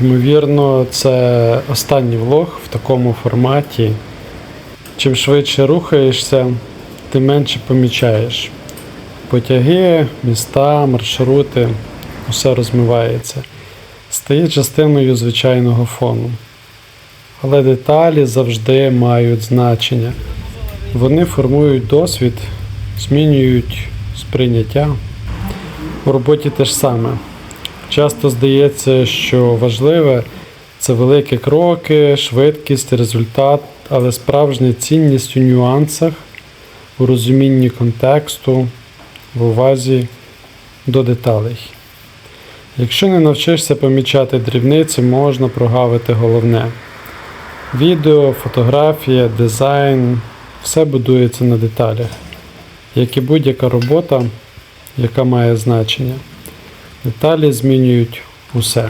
Ймовірно, це останній влог в такому форматі. Чим швидше рухаєшся, тим менше помічаєш. Потяги, міста, маршрути, усе розмивається. Стає частиною звичайного фону. Але деталі завжди мають значення. Вони формують досвід, змінюють сприйняття. У роботі те ж саме. Часто здається, що важливе це великі кроки, швидкість, результат, але справжня цінність у нюансах, у розумінні контексту, в увазі до деталей. Якщо не навчишся помічати дрібниці, можна прогавити головне. Відео, фотографія, дизайн все будується на деталях, як і будь-яка робота, яка має значення. Деталі змінюють усе.